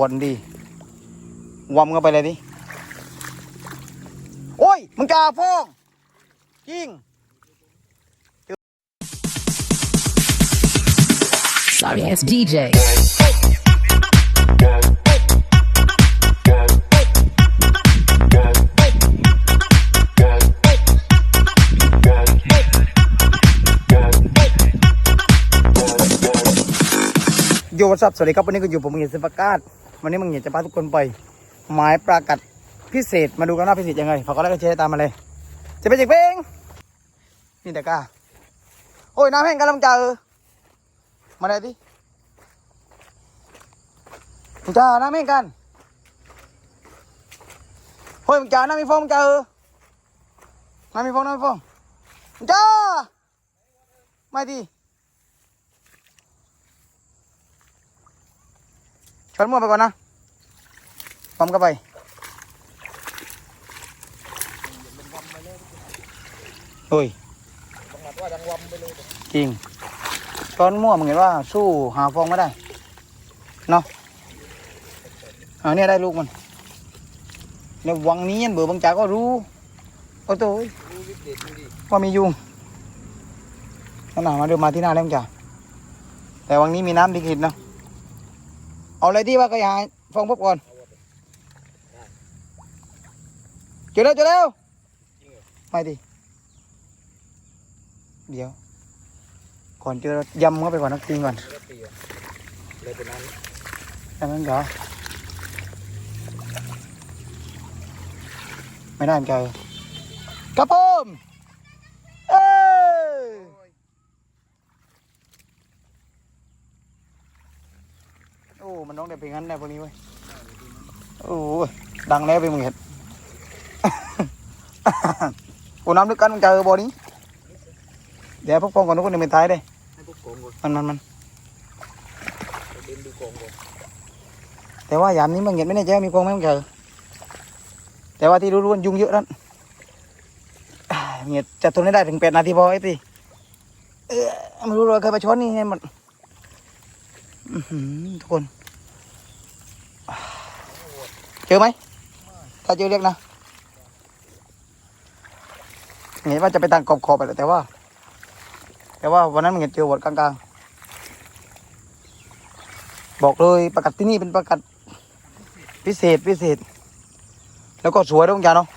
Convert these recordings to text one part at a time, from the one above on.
วนดีวอมเข้าไปเลยดิ โอ้ย มึงกาฟองยิง Sorry ass DJ. วัสับสวัสดีครับวันนี้ก็อยู่ผมเงียนเซนประกาศวันนี้มึงเงียนจะพาทุกคนไปหมายปรากัดพิเศษมาดูกันว่าพิเศษยังไงฝากก็ไลค์กดแชร์ตามมาเลยจะเป็นจ๊กเพลงนี่แต่ก้าโอ้ยน้ำแห้งกันแล้วมึงจ้าเออมาเลยดิมึงจ้าน้ำแห้งกันเฮ้ยมึงจ้าน้ำมีฟองมึงจ้าเออน้ำมีฟองน้ำมีฟองมึงจ้าไม่ดี ช้อนมั่วไปก่อนนะปั๊มเข้าไปเฮ้ยจริงช้อนมั่วมึงเห็นว่าสู้หาฟองไม่ได้เนาะอันนี้ได้ลูกมันเนี่ยวังนี้ยันเบื่อบางจาก็รู้โอ้โตยว่ามียุงขนามาดูมาที่หน้าแล้วมึงจ่าแต่วังนี้มีน้ำดีขิดเนาะ เอาอะไรที่ว่าก็อยาฟองพบก่อนเจอแล้วเจอแล้วไม่ดิเดี๋ยว ก่อนเจอยำเข้าไปก่อนนักตีก่อนแต่นั้นเหรอไม่ได้เหมือกันครับผมเอ้ยโอ้มันน้องได้เป็นงั้นได้พวกนี้เว้ยโอ้ยดังแล้วไปมึงเห็นกูน้ำด้วยกันมึงเจอบอนี้เดี๋ยวพวกฟองก่อนทุกคนเดี๋ยวไม่ตายเลยให้พวกโกงก่อนมันมันมันเดินดูโกงก่อนแต่ว่ายามนี้มึงเห็นไม่แน่ใจว่ามีกองไหมมึงเจอแต่ว่าที่รู้ๆยุงเยอะนั่นอ่ามึงเห็นจะทนให้ได้ถึงแปดนาทีพอไอ้ตีเออไม่รู้เลยเคยไปช้อนนี่ให้มันอื้อหือทุกคนอ่าเจ อไหม ถ้าเจอเรียกนะเห็นว่าจะไปตังขอบขอบไปแต่ว่า แต่ว่าวันนั้นมึงเห็นเจอหวดกลางๆ บอกเลยประกัดที่นี่เป็นประกัดพิเศษพิเศษ แล้วก็สวยด้วยคุณยาเนาะ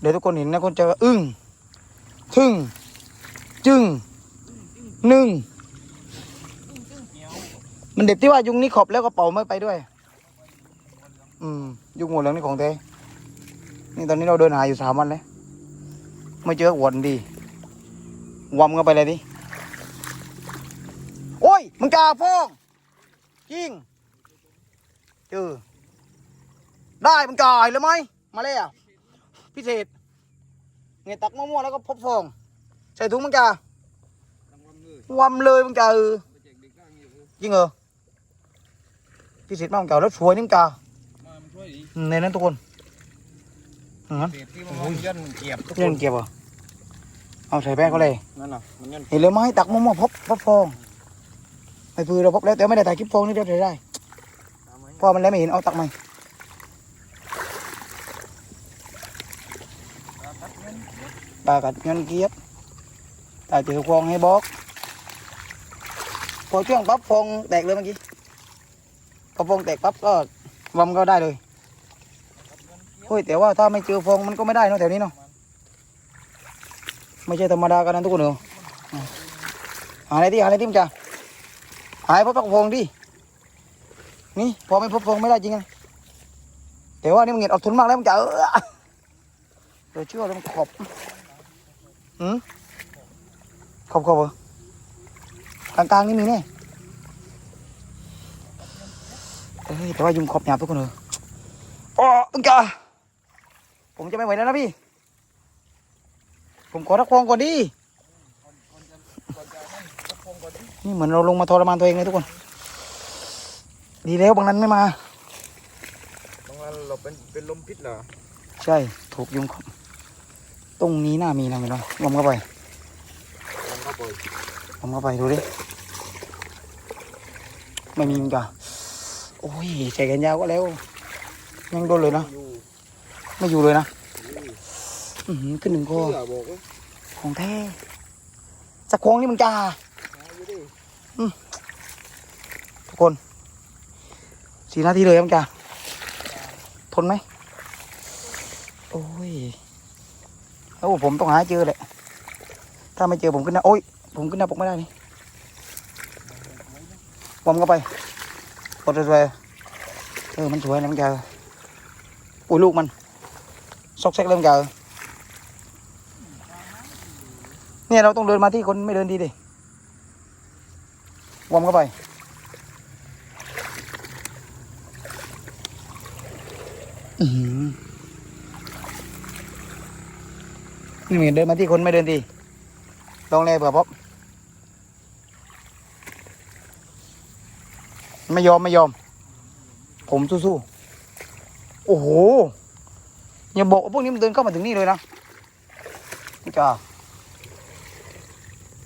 เดี๋ยวทุกคนเห็นนะคนจะอึ้งทึ่ง จึ้งหนึ่งมันเด็ดที่ว่ายุงนี้ขอบแล้วก็เป่าไม่ไปด้วย อืมยุงหัวเหลืองนี่ของเทนี่ตอนนี้เราเดินหาอยู่สามวันแล้วไม่เจอหวนดีวอมกันไปเลยดิโอ้ยมึงกาฟองยิงเจอได้มันกายเลยไหมมาเลยอะพิเศษเงี้ยตักมั่วๆแล้วก็พบฟอง ใส่ถุงมันกาวัลเลยมันกาเออจกเด็กข้างอยู่เออจริงเหรอพิเศษมากมันกาแล้วสวยนี่มันกา ในนั้นทุกคนอืมเศษที่มันย่นเกียบทุกคเล่นนเก็บเหรอเอาใส่แป้งก็เลย นั่นน่ะมันย่นเห็นเลยไหมตักมั่วๆพบพบฟองไอ้พือเราพบแล้วแต่ไม่ได้ถ่ายคลิปฟองนี่เดียวถ่ายได้ตามไหมเพราะมันแล้วไม่เห็นเอาตักใหม่ปลากัดเงินเกียบตายเจอฟองให้บอกพอช่วงปั๊บฟองแตกเลยเมื่อกี้พอฟองแตกปั๊บก็วำก็ได้เลย เฮ้ยแต่ว่าถ้าไม่เจอฟองมันก็ไม่ได้เนะแถวนี้เนาะไม่ใช่ธรรมดากันนะทุกคนเนอะหาอะไรที่หาอะไรที่มันจะหายพบตักฟองดินี่พอไม่พบฟองไม่ได้จริงนะแต่ว่านี่มันเงียดอดทนมากแล้วมันจะเออเดี๋ยวเชื่อแล้วมันขอบอืมขอบขอบเหรอกลางๆนี่มีแน่แต่ว่ายุงขอบหยาบทุกคนเลยอ๋ออึ้งกะ ผมจะไม่ไหวแล้วนะพี่ ผมขอรักฟองก่อนดินี่เหมือนเราลงมาทรมานตัวเองเลยทุกคน ดีแล้วบางนั้นไม่มาบางวันเราเป็นเป็นลมพิษเหรอ ใช่ถูกยุงขอบตรงนี้น่ามีนะมีน้อยลงเข้าไปลองเข้าไปลงเข้าไปดูดิไม่มีมันจ้ะโอ้ยใส่กันยาวก็แล้วยังโดนเลยนะอยู่ ไม่อยู่เลยนะอื้อหือขึ้นหนึ่งคอเชื่อบอกว่าของแท้สักโค้งนี่มึงจ้าหาอยู่ดิทุกคนสี่นาทีเลยมึงจ้าทนไหมโอ้ยแล้วผมต้องหาให้เจอแหละถ้าไม่เจอผมขึ้นน้าโอ้ยผมขึ้นน้าปกไม่ได้นี่วอมเข้าไปกดเลยๆเออมันสวยนะมึงจ้าอุ้ยลูกมัน ซอกแซกเริ่มจ้าเนี่ยเราต้องเดินมาที่คนไม่เดินดีดิวอมเข้าไปอื้อหือนี่เหมือนเดินมาที่คนไม่เดินดีลองเลยเผื่อพบไม่ยอมไม่ยอม ผมสู้ๆโอ้โห อย่าบอกพวกนี้มันเดินเข้ามาถึงนี่เลยนะนี่จ้า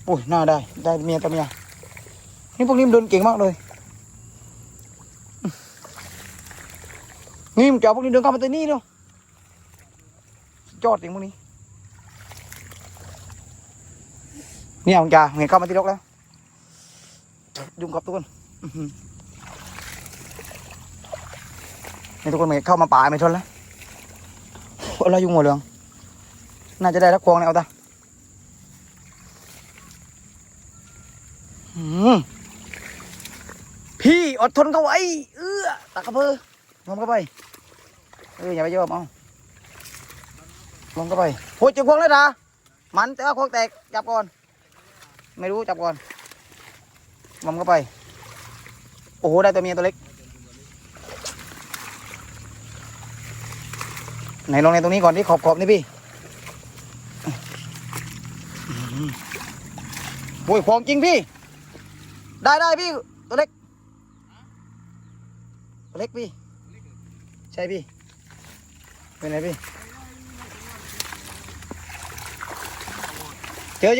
โอ้ยน่าได้ ได้เมียตัวเมียนี่พวกนี้มันเดินเก่งมากเลย นี่มึงจะเอาพวกนี้เดินเข้ามาตัวนี้เนาะสุดยอดจริงพวกนี้เนี่ยมึงจ่าเห็นเข้ามาที่รกแล้วยุ่งกับทุกคนนี่ทุกคนเห็นเข้ามาป่าไม่ทนแล้ว อะไรยุ่งหมดเลยน่าจะได้รักควงเนี่ยเอาตาพี่อดทนเข้าไว้ เอื้อตักกระเพือลงเข้าไปเอออย่าไปโยมเอาลงเข้าไปโอ้ยเจ็บควงเลยนะมันแต่ว่าควงแตกจับก่อน ไม่รู้จับก่อนลงเข้าไป โอ้โหได้ตัวเมียตัวเล็ก ไหนลงในตรงนี้ก่อนที่ขอบขอบนี่พี่โอ้ยของจริงพี่ ได้ได้พี่ ตัวเล็ก ตัวเล็กพี่ ใช่พี่ เป็นไงพี่ เจอ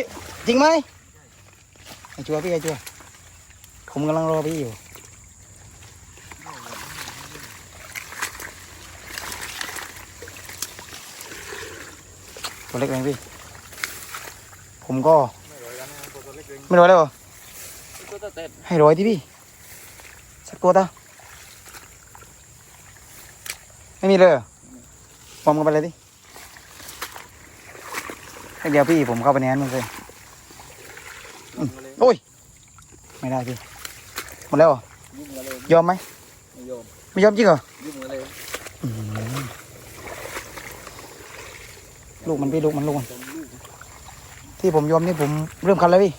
จริงไหมไอ้ชัวพี่ไอ้ชัวผมกำลังรอพี่อยู่ ตัวเล็กเองพี่ ผมก็ ไม่ร้อยกันตัวตัวเล็กไม่รอแล้วเหรอให้ร้อยที่พี่ สักตัวตาไม่มีเลยเหรอปอมกันไปเลยดิให้เดี๋ยวพี่ผมเข้าไปในนั้นมันเลยยุ่งเลยโอ้ย ไม่ได้พี่ หมดแล้วเหรอยอมไหม ไม่ยอม ไม่ยอมจริงเหรอม ลูกมันพี่ลูกมันลูกมันที่ผมยอมนี่ผมเริ่มคันแล้วพี่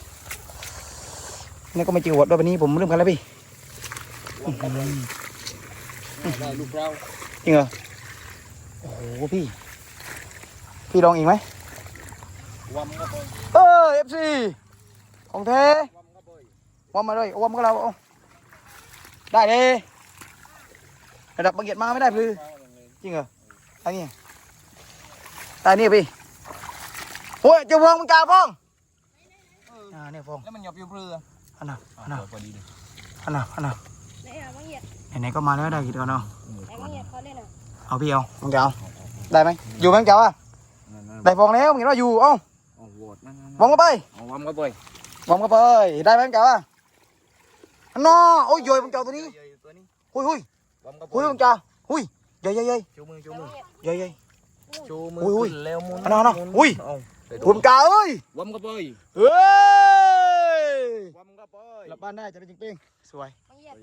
นี่ก็ไม่จริงหวดด้วยวันนี้ผมเริ่มคันแล้วพี่ลูกเราจริงเหรอโอ้โหพี่ พี่ลองอีกไหมเออเอฟซีของแท้วางเข้าไปวอมมาเลยเอาวอมก็เราได้เลยระดับบางเกียรมาไม่ได้คือจริงเหรออันนี้ ตายนี่พี่โอ้ยเจะวองมึงจ่าฟองอ่าเนี่ยฟองแล้วมันหยอบอยู่เรืออันน่ะอันน่ะพอดีเลยอันน่ะอันน่ะไหนอะมังเหยียดไหนๆก็มาแล้วได้กี่ตัวเนาะไหนมังเหยียดเขาเล่นอะเอาพี่เอามึงจะเอาได้ไหมอยู่ไหมมึงจะเอาอะได้ฟองแล้วมึงเห็นว่าอยู่เอ้าโอ้โหนั่นวอมก็ไปเอาวางเข้าไปวอมก็ไปได้ไหมมึงจะเอาอะอันนอโอ้ยโยยมึงจะเอาตัวนี้ตัวนี้หุยหุยวางเข้าไปหุยมึงจะหุยเย้ยเย้ยเย้ยชูมือชูไหนมืมัองเหยียดเย้ยเย้ย ชูมืออุ้ยอุ้ยขึ้นแล้วหมุนเอาหน่อยเอาหน่อยหมุนอุ้ยเอาไปดูผมกาเอ้ยวางเข้าไปเฮ้ยวางเข้าไปกลับบ้านได้จะเป็นจริงๆสวยมังเหยียด